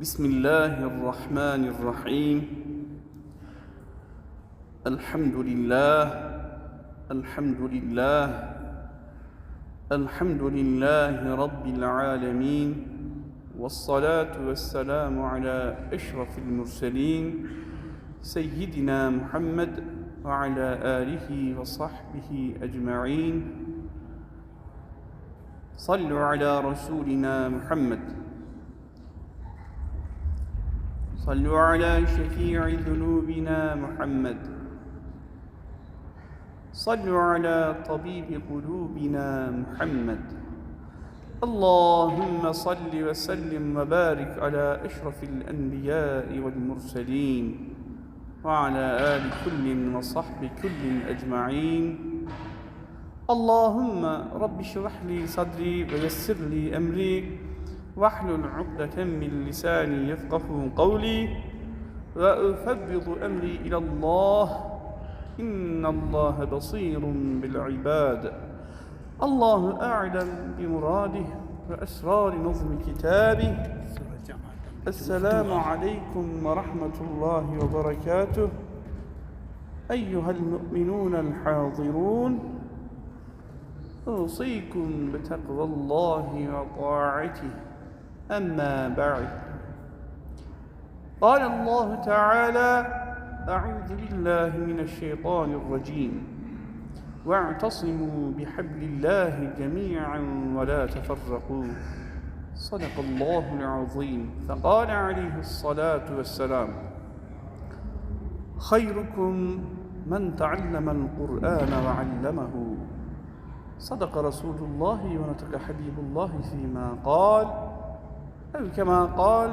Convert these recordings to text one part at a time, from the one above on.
بسم الله الرحمن الرحيم. الحمد لله الحمد لله الحمد لله رب العالمين والصلاة والسلام على أشرف المرسلين سيدنا محمد وعلى آله وصحبه أجمعين. صلوا على رسولنا محمد. صلوا على شفيع ذنوبنا محمد. صلوا على طبيب قلوبنا محمد. اللهم صل وسلم وبارك على أشرف الأنبياء والمرسلين وعلى آل كل وصحب كل أجمعين. اللهم رب اشرح لي صدري ويسر لي أمري. واحلل عقدة من لساني يفقه قولي. وأفوض أمري إلى الله. إن الله بصير بالعباد. الله أعلم بمراده وأسرار نظم كتابه. السلام عليكم ورحمة الله وبركاته. أيها المؤمنون الحاضرون أوصيكم بتقوى الله وطاعته. أما بعد. قال الله تعالى أعوذ بالله من الشيطان الرجيم. واعتصموا بحبل الله جميعا ولا تفرقوا. صدق الله العظيم. فقال عليه الصلاة والسلام خيركم من تعلم القرآن وعلمه. صدق رسول الله ونطق حبيب الله فيما قال أو كما قال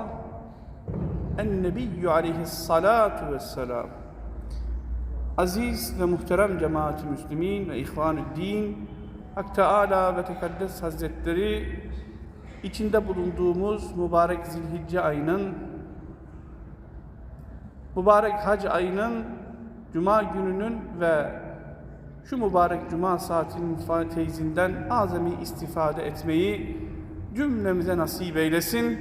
النبي عليه الصلاة والسلام Aziz ve muhterem cemaati Müslümin ve ihvan din Hak Teala ve Tekaddes Hazretleri içinde bulunduğumuz mübarek Zilhicce ayının mübarek hac ayının Cuma gününün ve şu mübarek Cuma saatinin teyzinden azami istifade etmeyi cümlemize nasip eylesin.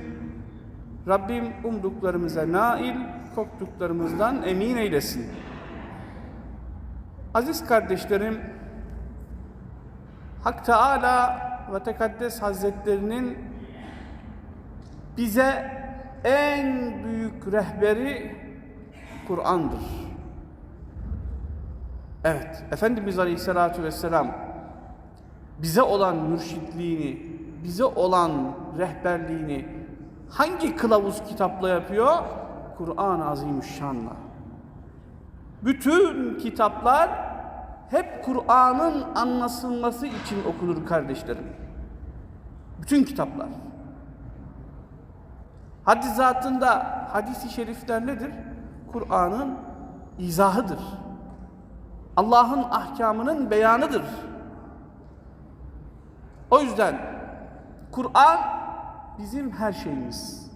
Rabbim umduklarımıza nail, korktuklarımızdan emin eylesin. Aziz kardeşlerim, Hak Teala ve Tekaddes Hazretlerinin bize en büyük rehberi Kur'an'dır. Evet, Efendimiz Aleyhisselatü Vesselam bize olan mürşitliğini, bize olan rehberliğini hangi kılavuz kitapla yapıyor? Kur'an-ı Azimüşşan'la. Bütün kitaplar hep Kur'an'ın anlasılması için okunur kardeşlerim. Bütün kitaplar. Hadizatında hadisi şerifler nedir? Kur'an'ın izahıdır. Allah'ın ahkamının beyanıdır. O yüzden Kur'an bizim her şeyimiz.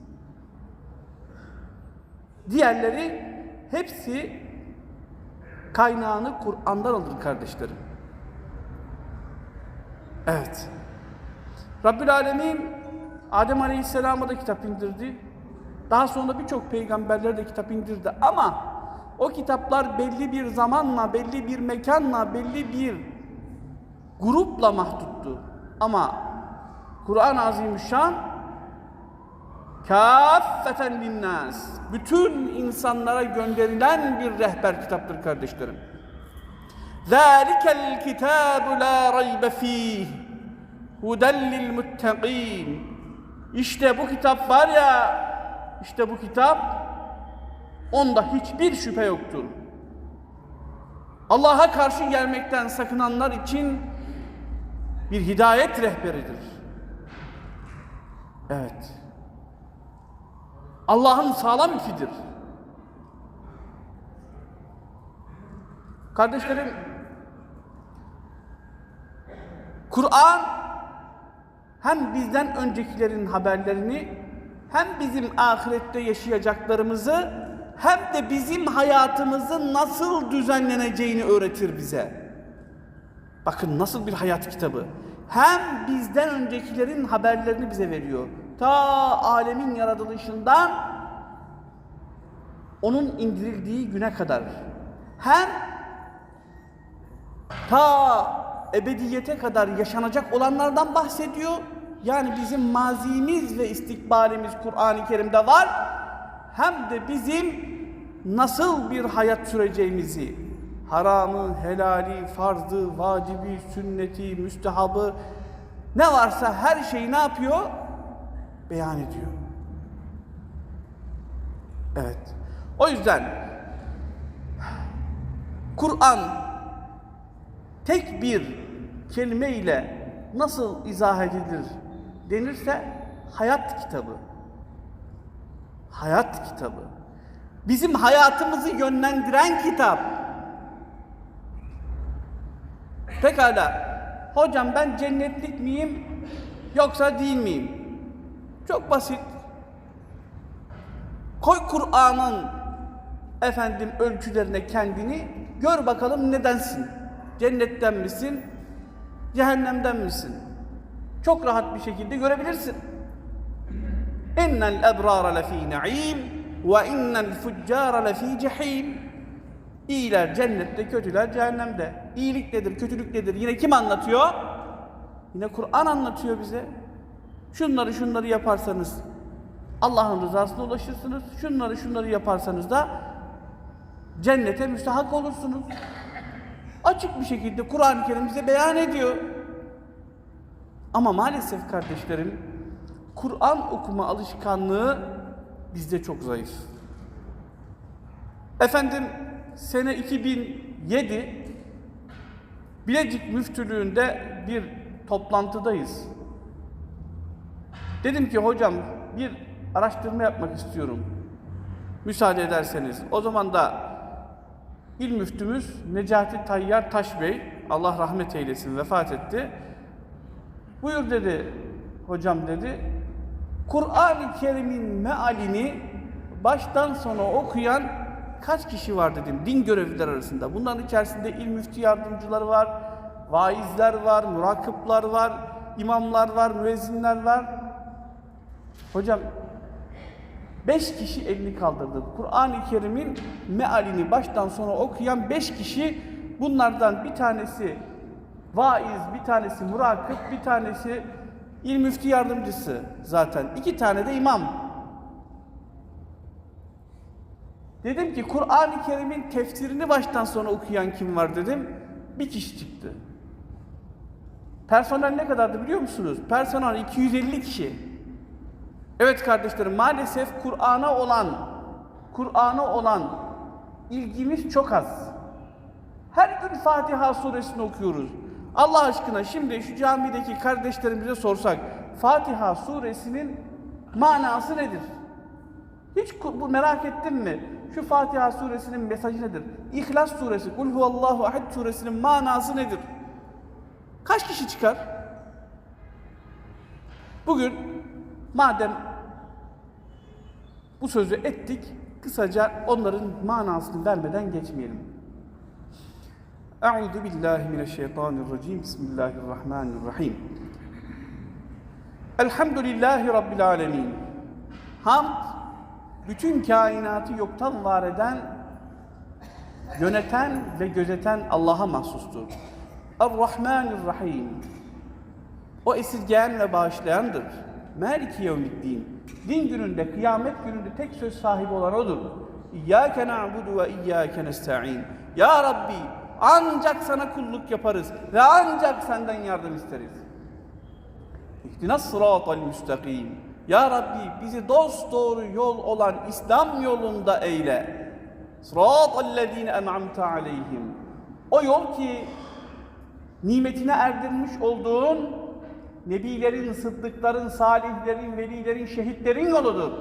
Diğerleri hepsi kaynağını Kur'an'dan alır kardeşlerim. Evet. Rabbül Alemin Adem Aleyhisselam'a da kitap indirdi. Daha sonra birçok peygamberlere de kitap indirdi ama o kitaplar belli bir zamanla, belli bir mekanla, belli bir grupla mahduttu. Ama Kur'an-ı Azimüşşan kâffeten linnâs. Bütün insanlara gönderilen bir rehber kitaptır kardeşlerim. Zâlikel kitâbu lâ raybe fîh. Huden lil muttegîn. İşte bu kitap var ya, işte bu kitap, onda hiçbir şüphe yoktur. Allah'a karşı gelmekten sakınanlar için bir hidayet rehberidir. Evet. Allah'ın sağlam ipidir. Kardeşlerim, Kur'an hem bizden öncekilerin haberlerini hem bizim ahirette yaşayacaklarımızı hem de bizim hayatımızın nasıl düzenleneceğini öğretir bize. Bakın nasıl bir hayat kitabı. hem bizden öncekilerin haberlerini bize veriyor. Ta alemin yaratılışından onun indirildiği güne kadar. Hem ta ebediyete kadar yaşanacak olanlardan bahsediyor. Yani bizim mazimiz ve istikbalimiz Kur'an-ı Kerim'de var. Hem de bizim nasıl bir hayat süreceğimizi, haramı, helali, farzı, vacibi, sünneti, müstehabı ne varsa her şeyi ne yapıyor? Beyan ediyor. Evet. O yüzden Kur'an tek bir kelime ile nasıl izah edilir denirse hayat kitabı. Hayat kitabı. Bizim hayatımızı yönlendiren kitap. Pekala. Hocam ben cennetlik miyim yoksa değil miyim? Çok basit. Koy Kur'an'ın efendim ölçülerine kendini gör bakalım nedensin? Cennetten misin? Cehennemden misin? Çok rahat bir şekilde görebilirsin. İnnel ebrara lefî naîm ve innel fuccâra lefî cehîm. İyiler cennette, kötüler cehennemde. İyilik nedir, kötülük nedir? Yine kim anlatıyor? Yine Kur'an anlatıyor bize. Şunları şunları yaparsanız Allah'ın rızasına ulaşırsınız. Şunları şunları yaparsanız da cennete müstahak olursunuz. Açık bir şekilde Kur'an-ı Kerim bize beyan ediyor. Ama maalesef kardeşlerim Kur'an okuma alışkanlığı bizde çok zayıf. Efendim sene 2007 Bilecik Müftülüğü'nde bir toplantıdayız. Dedim ki hocam bir araştırma yapmak istiyorum. Müsaade ederseniz. O zaman da İl müftümüz Necati Tayyar Taş Bey, Allah rahmet eylesin, vefat etti. Buyur dedi, hocam dedi, Kur'an-ı Kerim'in mealini baştan sona okuyan kaç kişi var dedim din görevliler arasında. Bunların içerisinde il müftü yardımcıları var, vaizler var, murakıplar var, imamlar var, müezzinler var. Hocam Beş kişi elini kaldırdı. Kur'an-ı Kerim'in mealini baştan sona okuyan beş kişi bunlardan bir tanesi vaiz, bir tanesi murakip, bir tanesi il müftü yardımcısı zaten. iki tane de imam. Dedim ki Kur'an-ı Kerim'in tefsirini baştan sona okuyan kim var dedim. Bir kişi çıktı. Personel ne kadardı biliyor musunuz? Personel 250 kişi. Evet kardeşlerim maalesef Kur'an'a olan Kur'an'a olan ilgimiz çok az. Her gün Fatiha suresini okuyoruz. Allah aşkına şimdi şu camideki kardeşlerimize sorsak Fatiha suresinin manası nedir? Hiç bu merak ettin mi? Şu Fatiha suresinin mesajı nedir? İhlas suresi, Kul huvallahu ahad suresinin manası nedir? Kaç kişi çıkar? Bugün madem bu sözü ettik, kısaca onların manasını vermeden geçmeyelim. Euzu billahi mineşşeytanirracim. Bismillahirrahmanirrahim. Elhamdülillahi rabbil alamin. Hamd bütün kainatı yoktan var eden, yöneten ve gözeten Allah'a mahsustur. Er-Rahmanir-Rahim. O esirgeyen ve bağışlayandır. Maliki yevmiddin. Din gününde, kıyamet gününde tek söz sahibi olan O'dur. İyyâke na'budu ve iyyâke nesta'in. Ya Rabbi ancak sana kulluk yaparız ve ancak senden yardım isteriz. İhtinas sıratal müstakim. Ya Rabbi bizi dost doğru yol olan İslam yolunda eyle. Sıratallezine en'amte aleyhim. O yol ki nimetine erdirmiş olduğun nebilerin, sıddıkların, salihlerin, velilerin, şehitlerin yoludur.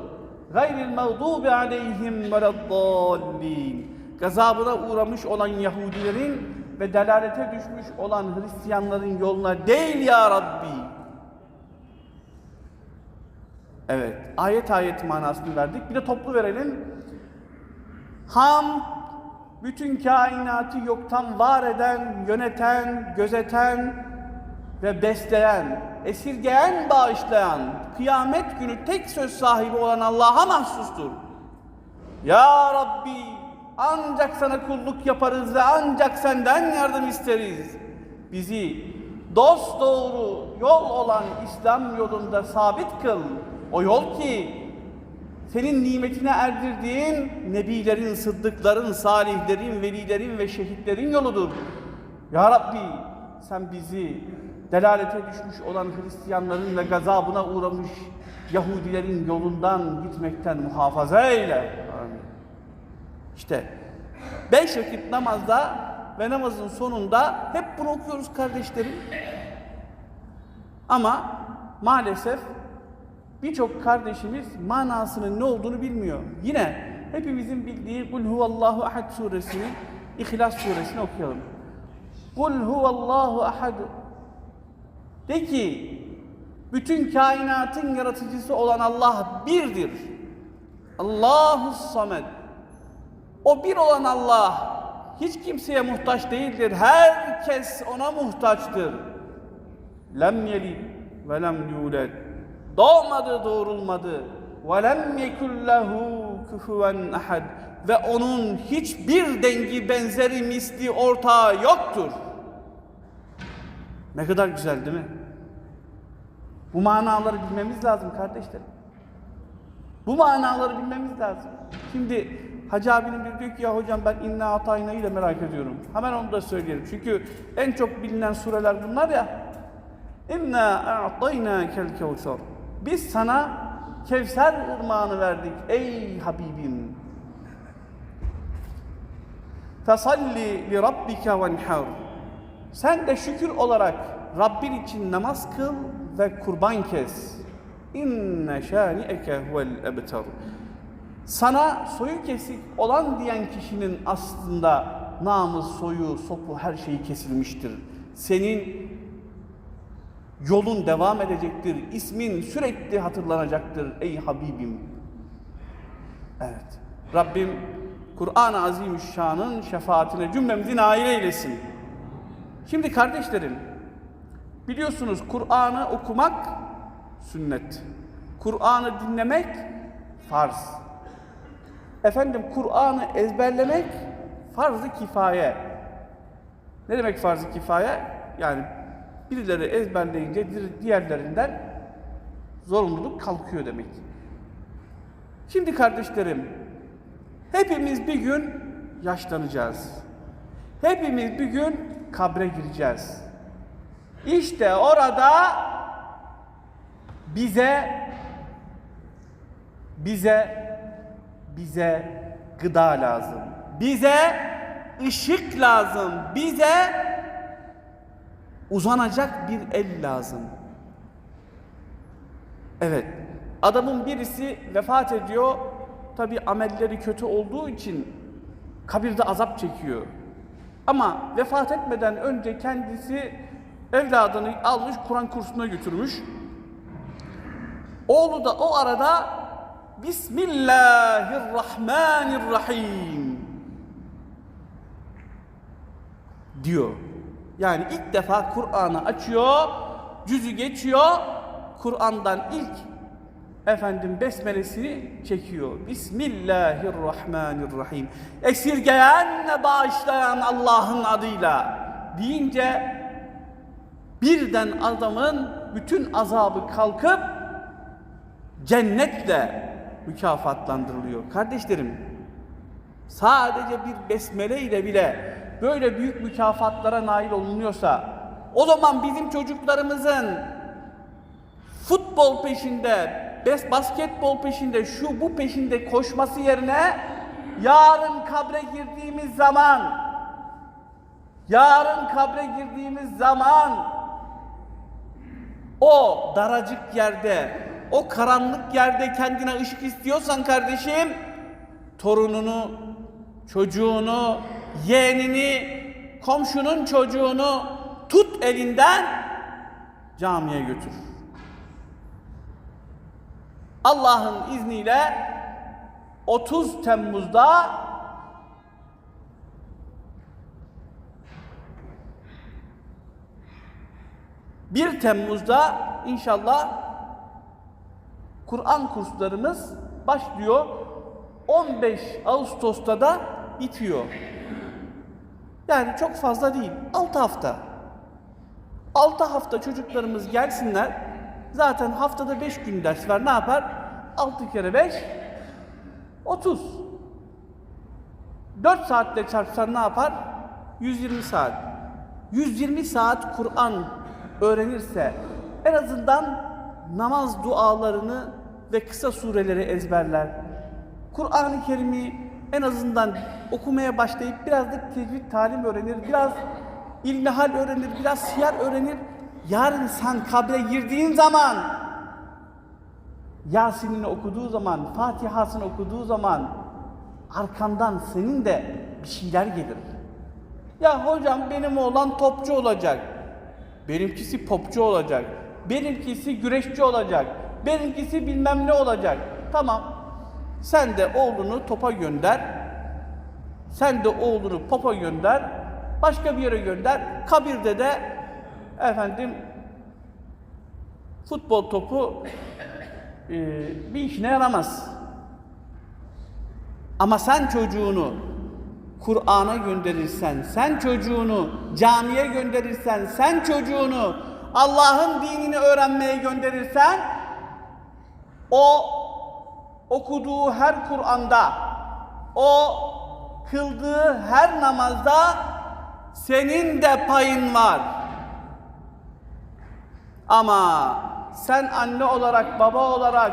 Gayril mağdubi aleyhim veleddallin. Gazabına uğramış olan Yahudilerin ve delalete düşmüş olan Hristiyanların yoluna değil ya Rabbi. Evet, ayet ayet manasını verdik. Bir de toplu verelim. Ham, bütün kainatı yoktan var eden, yöneten, gözeten, ve besleyen, esirgeyen, bağışlayan, kıyamet günü tek söz sahibi olan Allah'a mahsustur. Ya Rabbi ancak sana kulluk yaparız ve ancak senden yardım isteriz. Bizi dost doğru yol olan İslam yolunda sabit kıl. O yol ki senin nimetine erdirdiğin nebilerin, sıddıkların, salihlerin, velilerin ve şehitlerin yoludur. Ya Rabbi sen bizi delalete düşmüş olan Hristiyanların ve gazabına uğramış Yahudilerin yolundan gitmekten muhafaza eyle. Amin. İşte beş vakit namazda ve namazın sonunda hep bunu okuyoruz kardeşlerim. Ama maalesef birçok kardeşimiz manasının ne olduğunu bilmiyor. Yine hepimizin bildiği Kul huvallahu ahad suresini, İhlas suresini okuyalım. Kul huvallahu ahad. De ki bütün kainatın yaratıcısı olan Allah birdir. Allahu samed. O bir olan Allah hiç kimseye muhtaç değildir. Herkes ona muhtaçtır. Lem yelid ve lem yulad. Doğmadı, doğurulmadı. Ve lem yekun lehu kufuven ahad. Ve onun hiçbir dengi, benzeri, misli, ortağı yoktur. Ne kadar güzel değil mi? Bu manaları bilmemiz lazım kardeşlerim. Bu manaları bilmemiz lazım. Şimdi Hacı abinin biri diyor ki ya hocam ben inna atayna ile merak ediyorum. Hemen onu da söyleyelim. Çünkü en çok bilinen sureler bunlar ya. İnna a'tayna kel kevser. Biz sana Kevser ırmağını verdik ey Habibim. Fesalli li rabbike venhar. Sen de şükür olarak Rabbin için namaz kıl ve kurban kes. İnne şani'eke huvel ebtar. Sana soyu kesik olan diyen kişinin aslında namı, soyu, sopu her şeyi kesilmiştir. Senin yolun devam edecektir. İsmin sürekli hatırlanacaktır ey Habibim. Evet. Rabbim Kur'an-ı Azimüşşan'ın şefaatine cümlemizi nail eylesin. Şimdi kardeşlerim, biliyorsunuz Kur'an'ı okumak sünnet. Kur'an'ı dinlemek farz. Efendim Kur'an'ı ezberlemek farz-ı kifaye. Ne demek farz-ı kifaye? Yani birileri ezberleyince diğerlerinden zorunluluk kalkıyor demek. Şimdi kardeşlerim, hepimiz bir gün yaşlanacağız. Hepimiz bir gün kabre gireceğiz. İşte orada bize bize bize gıda lazım. Bize ışık lazım. Bize uzanacak bir el lazım. Evet. Adamın birisi vefat ediyor. Tabi amelleri kötü olduğu için kabirde azap çekiyor. Ama vefat etmeden önce kendisi evladını almış Kur'an kursuna götürmüş. Oğlu da o arada Bismillahirrahmanirrahim diyor. Yani ilk defa Kur'an'ı açıyor, cüzü geçiyor, Kur'an'dan ilk efendim besmelesini çekiyor. Bismillahirrahmanirrahim. Esirgeyen ve bağışlayan Allah'ın adıyla deyince birden adamın bütün azabı kalkıp cennetle mükafatlandırılıyor. Kardeşlerim, sadece bir besmele ile bile böyle büyük mükafatlara nail olunuyorsa, o zaman bizim çocuklarımızın futbol peşinde, basketbol peşinde, şu bu peşinde koşması yerine yarın kabre girdiğimiz zaman yarın kabre girdiğimiz zaman o daracık yerde o karanlık yerde kendine ışık istiyorsan kardeşim torununu, çocuğunu, yeğenini, komşunun çocuğunu tut elinden camiye götür. Allah'ın izniyle 30 Temmuz'da 1 Temmuz'da inşallah Kur'an kurslarımız başlıyor. 15 Ağustos'ta da bitiyor. Yani çok fazla değil. 6 hafta. 6 hafta çocuklarımız gelsinler. Zaten haftada 5 gün ders var. Ne yapar? 6 kere 5 30. 4 saatte çarpsan ne yapar? 120 saat. 120 saat Kur'an öğrenirse en azından namaz dualarını ve kısa sureleri ezberler. Kur'an-ı Kerim'i en azından okumaya başlayıp biraz da tecvid talim öğrenir, biraz ilmihal öğrenir, biraz siyer öğrenir. Yarın sen kabre girdiğin zaman Yasin'ini okuduğu zaman, Fatiha'sını okuduğu zaman arkandan senin de bir şeyler gelir. Ya hocam benim oğlan topçu olacak. Benimkisi popçu olacak. Benimkisi güreşçi olacak. Benimkisi bilmem ne olacak. Tamam. Sen de oğlunu topa gönder. Sen de oğlunu popa gönder. Başka bir yere gönder. Kabirde de efendim futbol topu e, bir işine yaramaz. Ama sen çocuğunu Kur'an'a gönderirsen, sen çocuğunu camiye gönderirsen, sen çocuğunu Allah'ın dinini öğrenmeye gönderirsen, o okuduğu her Kur'an'da, o kıldığı her namazda senin de payın var. Ama sen anne olarak, baba olarak,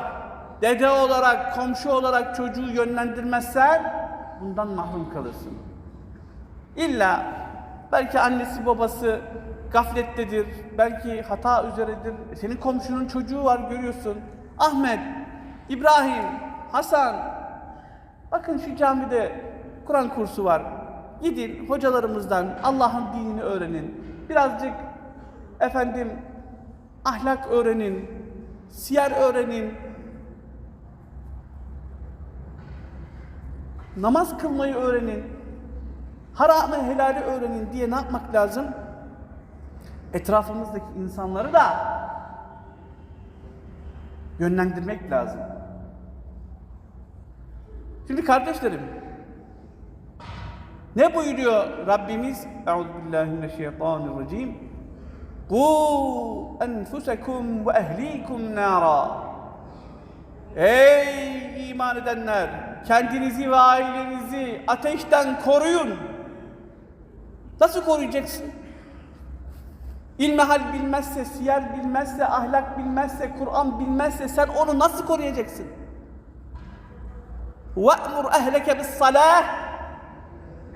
dede olarak, komşu olarak çocuğu yönlendirmezsen bundan mahrum kalırsın. İlla belki annesi babası gaflettedir, belki hata üzeredir. Senin komşunun çocuğu var görüyorsun. Ahmet, İbrahim, Hasan. Bakın şu camide Kur'an kursu var. Gidin hocalarımızdan Allah'ın dinini öğrenin. Birazcık efendim ahlak öğrenin, siyer öğrenin, namaz kılmayı öğrenin, haramı helali öğrenin diye ne yapmak lazım? Etrafımızdaki insanları da yönlendirmek lazım. Şimdi kardeşlerim, ne buyuruyor Rabbimiz? Euzubillahimineşşeytanirracim. Ku enfusekum ve ehlikum nara. Ey iman edenler! Kendinizi ve ailenizi ateşten koruyun. Nasıl koruyacaksın? İlmihal bilmezse, siyer bilmezse, ahlak bilmezse, Kur'an bilmezse sen onu nasıl koruyacaksın? وَأْمُرْ اَهْلَكَ بِالصَّلَاةِ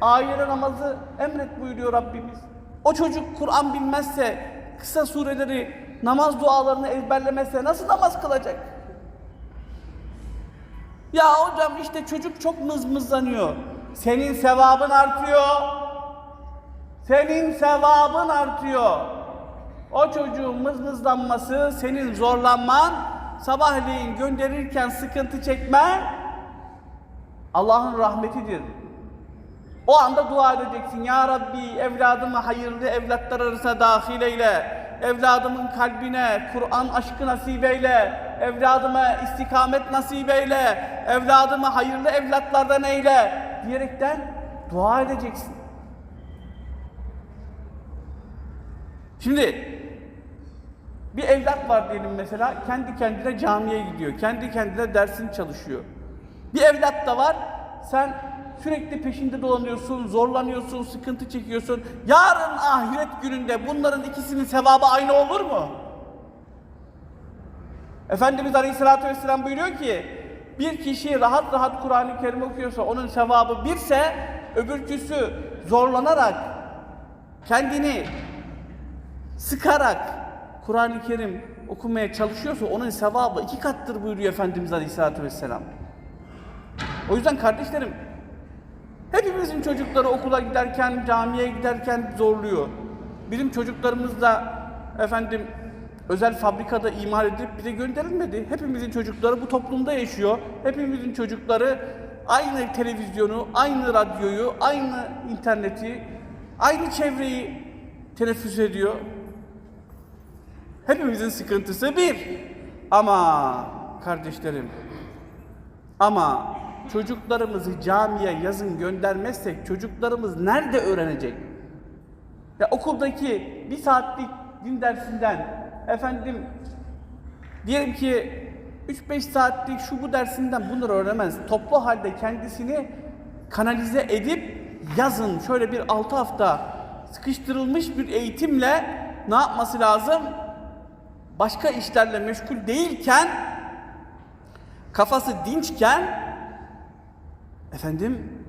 Aile namazı emret buyuruyor Rabbimiz. O çocuk Kur'an bilmezse, kısa sureleri, namaz dualarını ezberlemezse nasıl namaz kılacak? Ya hocam işte çocuk çok mızmızlanıyor. Senin sevabın artıyor. Senin sevabın artıyor. O çocuğun mızmızlanması, senin zorlanman, sabahleyin gönderirken sıkıntı çekmen Allah'ın rahmetidir. O anda dua edeceksin. Ya Rabbi evladımı hayırlı evlatlar arasına dahil eyle. Evladımın kalbine Kur'an aşkı nasip eyle. Evladıma istikamet nasip eyle. Evladımı hayırlı evlatlardan eyle. Diyerekten dua edeceksin. Şimdi bir evlat var diyelim mesela kendi kendine camiye gidiyor. Kendi kendine dersini çalışıyor. Bir evlat da var sen sürekli peşinde dolanıyorsun, zorlanıyorsun, sıkıntı çekiyorsun. Yarın ahiret gününde bunların ikisinin sevabı aynı olur mu? Efendimiz Aleyhisselatü Vesselam buyuruyor ki bir kişi rahat rahat Kur'an-ı Kerim okuyorsa onun sevabı birse öbürküsü zorlanarak kendini sıkarak Kur'an-ı Kerim okumaya çalışıyorsa onun sevabı iki kattır buyuruyor Efendimiz Aleyhisselatü Vesselam. O yüzden kardeşlerim hepimizin çocukları okula giderken, camiye giderken zorluyor. Bizim çocuklarımız da efendim özel fabrikada imal edilip bize gönderilmedi. Hepimizin çocukları bu toplumda yaşıyor. Hepimizin çocukları aynı televizyonu, aynı radyoyu, aynı interneti, aynı çevreyi teneffüs ediyor. Hepimizin sıkıntısı bir. Ama kardeşlerim ama çocuklarımızı camiye yazın göndermezsek çocuklarımız nerede öğrenecek? Ya okuldaki bir saatlik din dersinden efendim diyelim ki 3-5 saatlik şu bu dersinden bunları öğrenemez. Toplu halde kendisini kanalize edip yazın şöyle bir 6 hafta sıkıştırılmış bir eğitimle ne yapması lazım? Başka işlerle meşgul değilken kafası dinçken efendim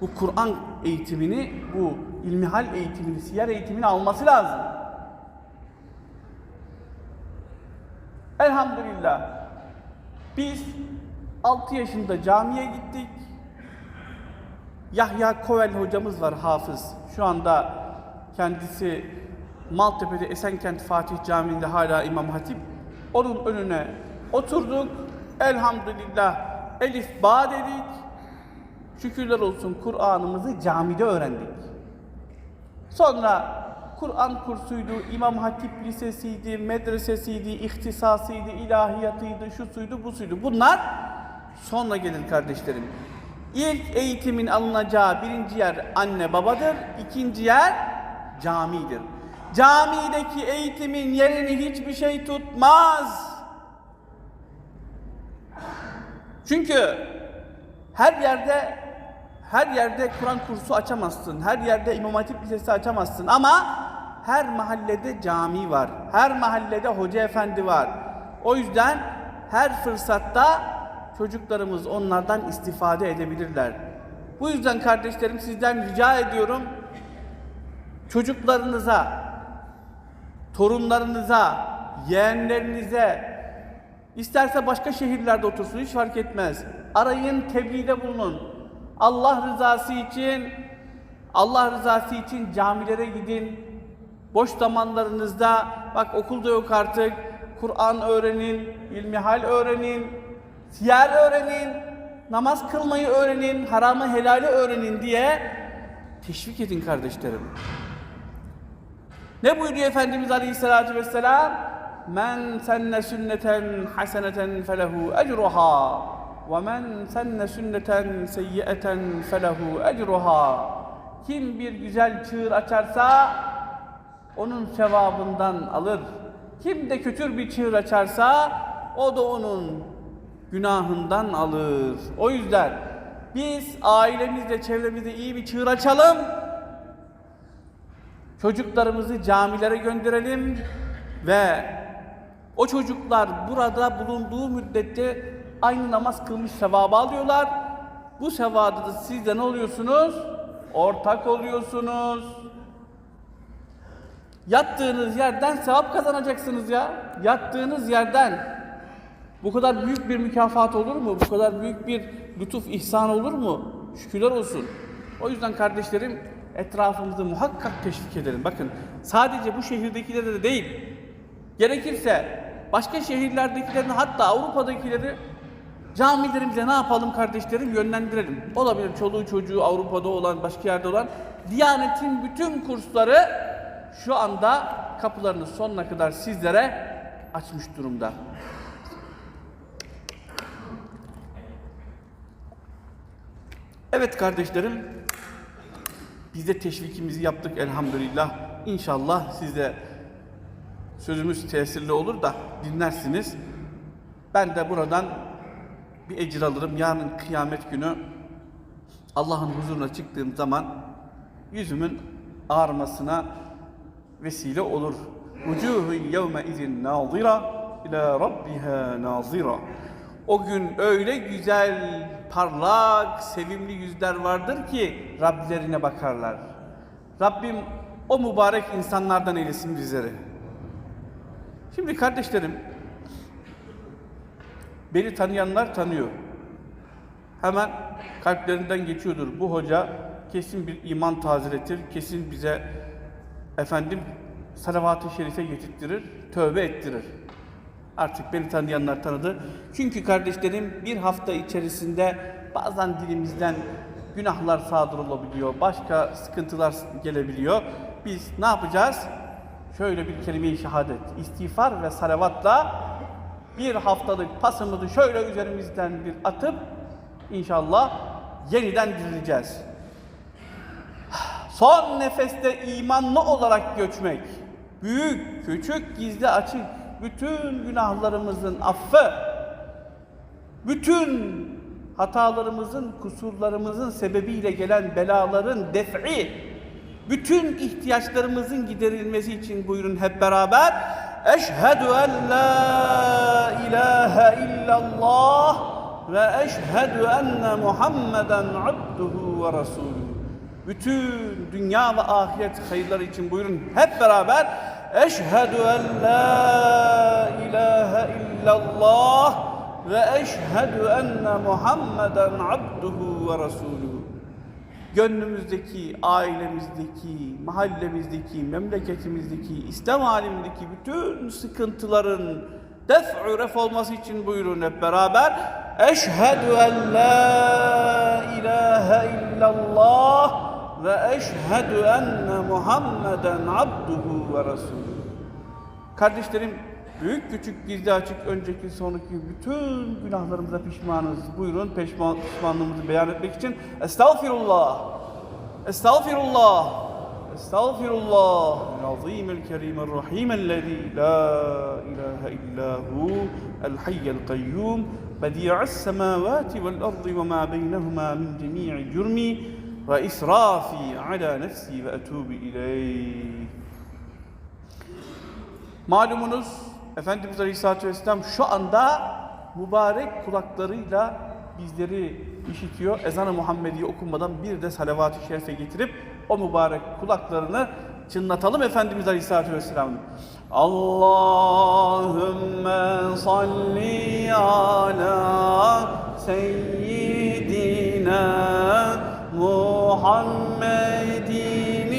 bu Kur'an eğitimini, bu ilmihal eğitimini, siyer eğitimini alması lazım. Elhamdülillah biz 6 yaşında camiye gittik. Yahya Kovel hocamız var hafız. Şu anda kendisi Maltepe'de Esenkent Fatih Camii'nde hala İmam Hatip. Onun önüne oturduk. Elhamdülillah Elif Ba dedik. Şükürler olsun Kur'an'ımızı camide öğrendik. Sonra Kur'an kursuydu, İmam Hatip Lisesi'ydi, medresesiydi, ihtisasıydı, ilahiyatıydı, şu suydu, bu suydu. Bunlar sonra gelir kardeşlerim. İlk eğitimin alınacağı birinci yer anne babadır, ikinci yer camidir. Camideki eğitimin yerini hiçbir şey tutmaz. Çünkü her yerde her yerde Kur'an kursu açamazsın. Her yerde İmam Hatip Lisesi açamazsın ama her mahallede cami var. Her mahallede hoca efendi var. O yüzden her fırsatta çocuklarımız onlardan istifade edebilirler. Bu yüzden kardeşlerim sizden rica ediyorum çocuklarınıza, torunlarınıza, yeğenlerinize, isterse başka şehirlerde otursun hiç fark etmez. Arayın, tebliğde bulunun. Allah rızası için, Allah rızası için camilere gidin. Boş zamanlarınızda, bak okulda yok artık, Kur'an öğrenin, ilmihal öğrenin, siyer öğrenin, namaz kılmayı öğrenin, haramı helali öğrenin diye teşvik edin kardeşlerim. Ne buyuruyor Efendimiz Aleyhisselatü Vesselam? Men senne sünneten haseneten felehu ecruha ve men senne sünneten seyyieten felehu ecruha. Kim bir güzel çığır açarsa onun sevabından alır. Kim de kötü bir çığır açarsa o da onun günahından alır. O yüzden biz ailemizle çevremizde iyi bir çığır açalım. Çocuklarımızı camilere gönderelim ve o çocuklar burada bulunduğu müddetçe aynı namaz kılmış sevabı alıyorlar. Bu sevabı da siz de ne oluyorsunuz? Ortak oluyorsunuz. Yattığınız yerden sevap kazanacaksınız ya. Yattığınız yerden. Bu kadar büyük bir mükafat olur mu? Bu kadar büyük bir lütuf, ihsan olur mu? Şükürler olsun. O yüzden kardeşlerim etrafımızı muhakkak teşvik edelim. Bakın sadece bu şehirdekilere de değil. Gerekirse başka şehirlerdekilerin hatta Avrupa'dakileri camilerimize ne yapalım kardeşlerim yönlendirelim. Olabilir çoluğu çocuğu Avrupa'da olan başka yerde olan Diyanet'in bütün kursları şu anda kapılarını sonuna kadar sizlere açmış durumda. Evet kardeşlerim, biz de teşvikimizi yaptık elhamdülillah. İnşallah siz de sözümüz tesirli olur da dinlersiniz. Ben de buradan bir ecir alırım. Yarın kıyamet günü Allah'ın huzuruna çıktığım zaman yüzümün ağarmasına vesile olur. Vucuhun yevme izin nazira ila rabbiha nazira. O gün öyle güzel, parlak, sevimli yüzler vardır ki Rablerine bakarlar. Rabbim o mübarek insanlardan eylesin bizleri. Şimdi kardeşlerim, beni tanıyanlar tanıyor. Hemen kalplerinden geçiyordur. Bu hoca kesin bir iman tazeletir, kesin bize efendim salavat-ı şerife getirttirir, tövbe ettirir. Artık beni tanıyanlar tanıdı. Çünkü kardeşlerim bir hafta içerisinde bazen dilimizden günahlar sadır olabiliyor, başka sıkıntılar gelebiliyor. Biz ne yapacağız? şöyle bir kelime-i şehadet, istiğfar ve salavatla bir haftalık pasımızı şöyle üzerimizden bir atıp inşallah yeniden dirileceğiz. Son nefeste imanlı olarak göçmek, büyük, küçük, gizli, açık, bütün günahlarımızın affı, bütün hatalarımızın, kusurlarımızın sebebiyle gelen belaların def'i, bütün ihtiyaçlarımızın giderilmesi için buyurun hep beraber. Eşhedü en la ilahe illallah ve eşhedü enne Muhammeden abduhu ve resuluhu. Bütün dünya ve ahiret hayırları için buyurun hep beraber. Eşhedü en la ilahe illallah ve eşhedü enne Muhammeden abduhu ve resuluhu. Gönlümüzdeki, ailemizdeki, mahallemizdeki, memleketimizdeki, İslam alemindeki bütün sıkıntıların def'ü ref olması için buyurun hep beraber. Eşhedü en la ilahe illallah ve eşhedü enne Muhammeden abduhu ve resuluhu. Kardeşlerim, büyük küçük gizli açık önceki sonraki bütün günahlarımıza pişmanız. Buyurun peşman, pişmanlığımızı beyan etmek için. Estağfirullah. Estağfirullah. Estağfirullah. Azim el kerim el rahim ellezî la ilahe illahu el hayyel kayyum bedi'as semavati vel ardı ve ma beynehuma min cemi'i cürmi ve israfi ala nefsi ve etubu ileyh. Malumunuz Efendimiz Aleyhisselatü Vesselam şu anda mübarek kulaklarıyla bizleri işitiyor. Ezan-ı Muhammediye okunmadan bir de salavat-ı şerife getirip o mübarek kulaklarını çınlatalım Efendimiz Aleyhisselatü Vesselam'ın. Allahümme salli ala seyyidina Muhammedin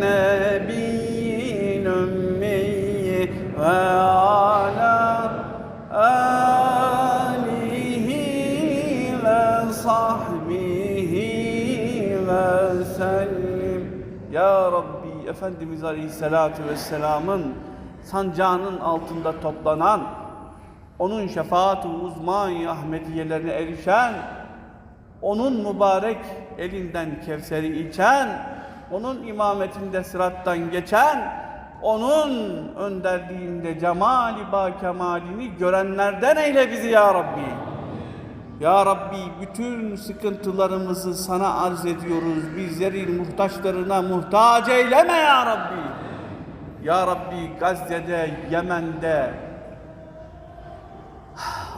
nebiyyin ümmiyyi ve ala alihi ve sahbihi. Ya Rabbi Efendimiz Aleyhisselatü Vesselam'ın sancağının altında toplanan, onun şefaat-ı uzma-i Ahmediyelerine erişen, onun mübarek elinden Kevser'i içen, onun imametinde sırattan geçen, onun önderliğinde cemali ba kemalini görenlerden eyle bizi ya Rabbi. Ya Rabbi bütün sıkıntılarımızı sana arz ediyoruz. Bizleri muhtaçlarına muhtaç eyleme ya Rabbi. Ya Rabbi Gazze'de, Yemen'de,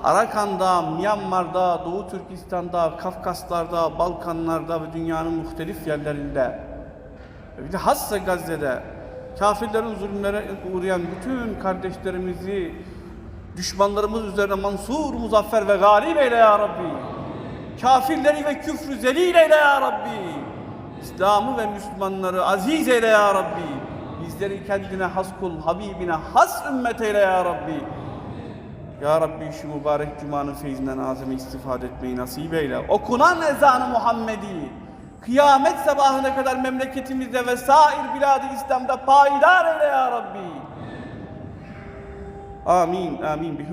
Arakan'da, Myanmar'da, Doğu Türkistan'da, Kafkaslar'da, Balkanlar'da ve dünyanın muhtelif yerlerinde bir de hassa Gazze'de kafirlerin zulümlere uğrayan bütün kardeşlerimizi düşmanlarımız üzerine mansur, muzaffer ve galip eyle ya Rabbi. Kafirleri ve küfrü zelil eyle ya Rabbi. İslam'ı ve Müslümanları aziz eyle ya Rabbi. Bizleri kendine has kul, Habibine has ümmet eyle ya Rabbi. Ya Rabbi şu mübarek cumanın feyzinden azami istifade etmeyi nasip eyle. Okunan ezanı Muhammedi kıyamet sabahına kadar memleketimizde ve sair bilad-ı İslam'da payidar eyle ya Rabbi. Amin, amin. Bi